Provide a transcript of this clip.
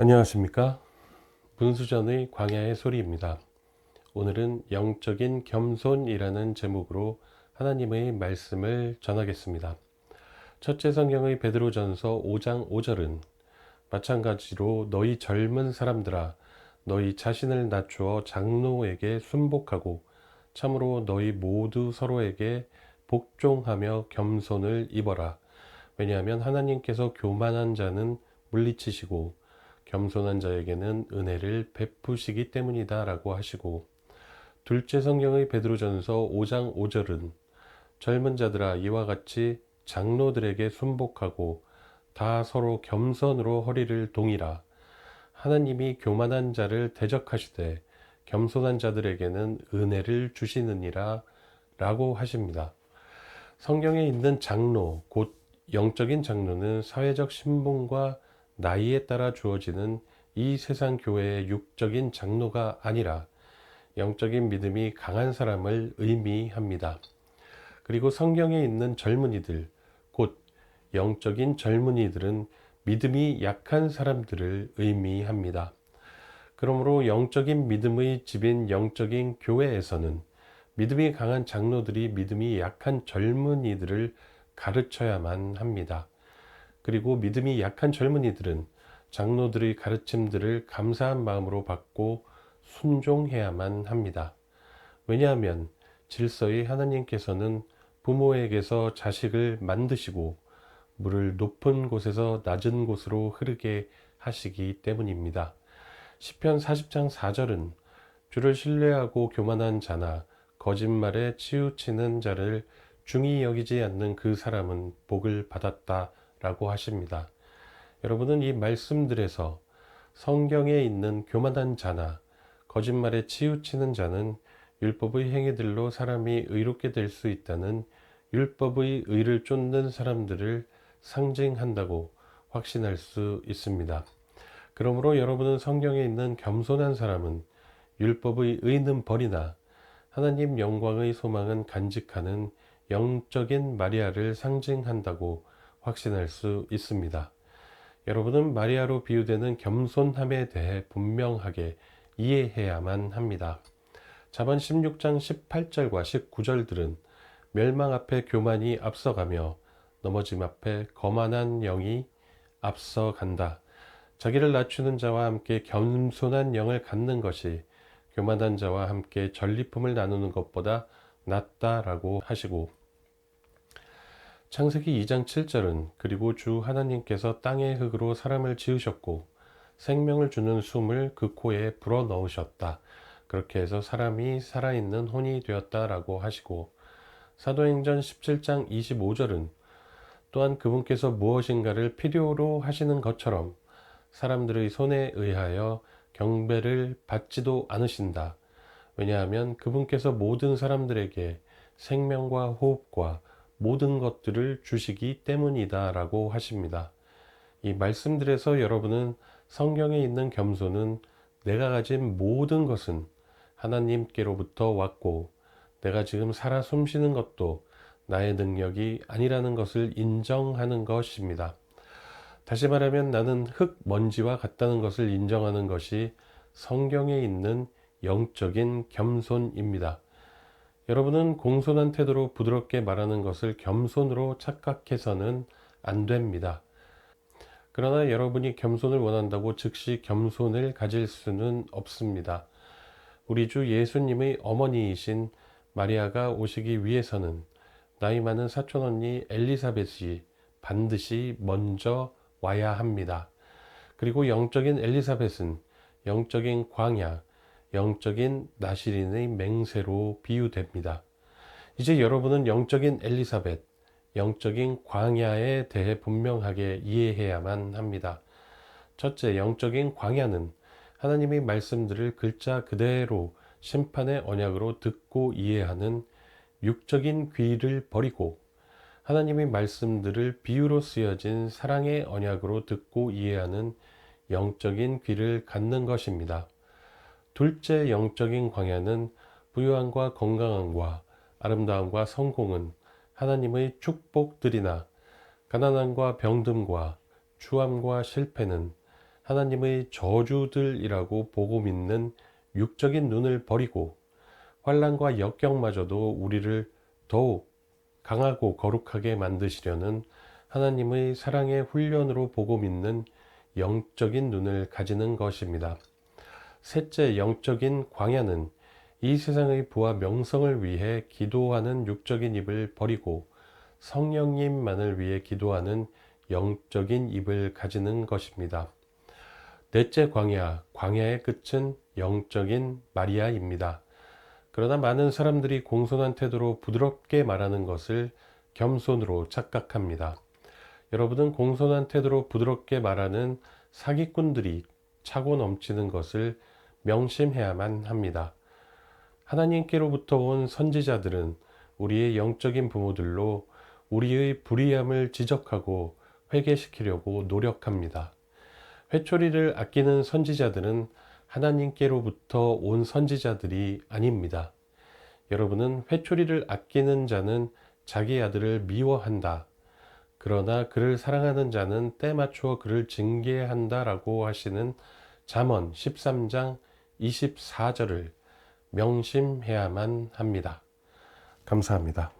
안녕하십니까? 문수전의 광야의 소리입니다. 오늘은 영적인 겸손이라는 제목으로 하나님의 말씀을 전하겠습니다. 첫째 성경의 베드로전서 5장 5절은 마찬가지로 너희 젊은 사람들아 너희 자신을 낮추어 장로에게 순복하고 참으로 너희 모두 서로에게 복종하며 겸손을 입어라. 왜냐하면 하나님께서 교만한 자는 물리치시고 겸손한 자에게는 은혜를 베푸시기 때문이다 라고 하시고 둘째 성경의 베드로전서 5장 5절은 젊은 자들아 이와 같이 장로들에게 순복하고 다 서로 겸손으로 허리를 동이라 하나님이 교만한 자를 대적하시되 겸손한 자들에게는 은혜를 주시느니라 라고 하십니다. 성경에 있는 장로, 곧 영적인 장로는 사회적 신분과 나이에 따라 주어지는 이 세상 교회의 육적인 장로가 아니라 영적인 믿음이 강한 사람을 의미합니다. 그리고 성경에 있는 젊은이들, 곧 영적인 젊은이들은 믿음이 약한 사람들을 의미합니다. 그러므로 영적인 믿음의 집인 영적인 교회에서는 믿음이 강한 장로들이 믿음이 약한 젊은이들을 가르쳐야만 합니다. 그리고 믿음이 약한 젊은이들은 장로들의 가르침들을 감사한 마음으로 받고 순종해야만 합니다. 왜냐하면 질서의 하나님께서는 부모에게서 자식을 만드시고 물을 높은 곳에서 낮은 곳으로 흐르게 하시기 때문입니다. 시편 40장 4절은 주를 신뢰하고 교만한 자나 거짓말에 치우치는 자를 중히 여기지 않는 그 사람은 복을 받았다 라고 하십니다. 여러분은 이 말씀들에서 성경에 있는 교만한 자나 거짓말에 치우치는 자는 율법의 행위들로 사람이 의롭게 될 수 있다는 율법의 의를 쫓는 사람들을 상징한다고 확신할 수 있습니다. 그러므로 여러분은 성경에 있는 겸손한 사람은 율법의 의는 버리나 하나님 영광의 소망은 간직하는 영적인 마리아를 상징한다고 확신할 수 있습니다. 여러분은 마리아로 비유되는 겸손함에 대해 분명하게 이해해야만 합니다. 자반 16장 18절과 19절들은 멸망 앞에 교만이 앞서가며 넘어짐 앞에 거만한 영이 앞서간다. 자기를 낮추는 자와 함께 겸손한 영을 갖는 것이 교만한 자와 함께 전리품을 나누는 것보다 낫다라고 하시고 창세기 2장 7절은 그리고 주 하나님께서 땅의 흙으로 사람을 지으셨고 생명을 주는 숨을 그 코에 불어 넣으셨다. 그렇게 해서 사람이 살아있는 혼이 되었다라고 하시고 사도행전 17장 25절은 또한 그분께서 무엇인가를 필요로 하시는 것처럼 사람들의 손에 의하여 경배를 받지도 않으신다. 왜냐하면 그분께서 모든 사람들에게 생명과 호흡과 모든 것들을 주시기 때문이다 라고 하십니다. 이 말씀들에서 여러분은 성경에 있는 겸손은 내가 가진 모든 것은 하나님께로부터 왔고 내가 지금 살아 숨쉬는 것도 나의 능력이 아니라는 것을 인정하는 것입니다. 다시 말하면 나는 흙 먼지와 같다는 것을 인정하는 것이 성경에 있는 영적인 겸손입니다. 여러분은 공손한 태도로 부드럽게 말하는 것을 겸손으로 착각해서는 안 됩니다. 그러나 여러분이 겸손을 원한다고 즉시 겸손을 가질 수는 없습니다. 우리 주 예수님의 어머니이신 마리아가 오시기 위해서는 나이 많은 사촌 언니 엘리사벳이 반드시 먼저 와야 합니다. 그리고 영적인 엘리사벳은 영적인 광야, 영적인 나시린의 맹세로 비유됩니다. 이제 여러분은 영적인 엘리사벳, 영적인 광야에 대해 분명하게 이해해야만 합니다. 첫째, 영적인 광야는 하나님의 말씀들을 글자 그대로 심판의 언약으로 듣고 이해하는 육적인 귀를 버리고 하나님의 말씀들을 비유로 쓰여진 사랑의 언약으로 듣고 이해하는 영적인 귀를 갖는 것입니다. 둘째 영적인 광야는 부유함과 건강함과 아름다움과 성공은 하나님의 축복들이나 가난함과 병듦과 추함과 실패는 하나님의 저주들이라고 보고 믿는 육적인 눈을 버리고 환란과 역경마저도 우리를 더욱 강하고 거룩하게 만드시려는 하나님의 사랑의 훈련으로 보고 믿는 영적인 눈을 가지는 것입니다. 셋째, 영적인 광야는 이 세상의 부와 명성을 위해 기도하는 육적인 입을 버리고 성령님만을 위해 기도하는 영적인 입을 가지는 것입니다. 넷째 광야, 광야의 끝은 영적인 마리아입니다. 그러나 많은 사람들이 공손한 태도로 부드럽게 말하는 것을 겸손으로 착각합니다. 여러분은 공손한 태도로 부드럽게 말하는 사기꾼들이 차고 넘치는 것을 명심해야만 합니다. 하나님께로부터 온 선지자들은 우리의 영적인 부모들로 우리의 불의함을 지적하고 회개시키려고 노력합니다. 회초리를 아끼는 선지자들은 하나님께로부터 온 선지자들이 아닙니다. 여러분은 회초리를 아끼는 자는 자기 아들을 미워한다. 그러나 그를 사랑하는 자는 때 맞추어 그를 징계한다라고 하시는 잠언 13장 24절을 명심해야만 합니다. 감사합니다.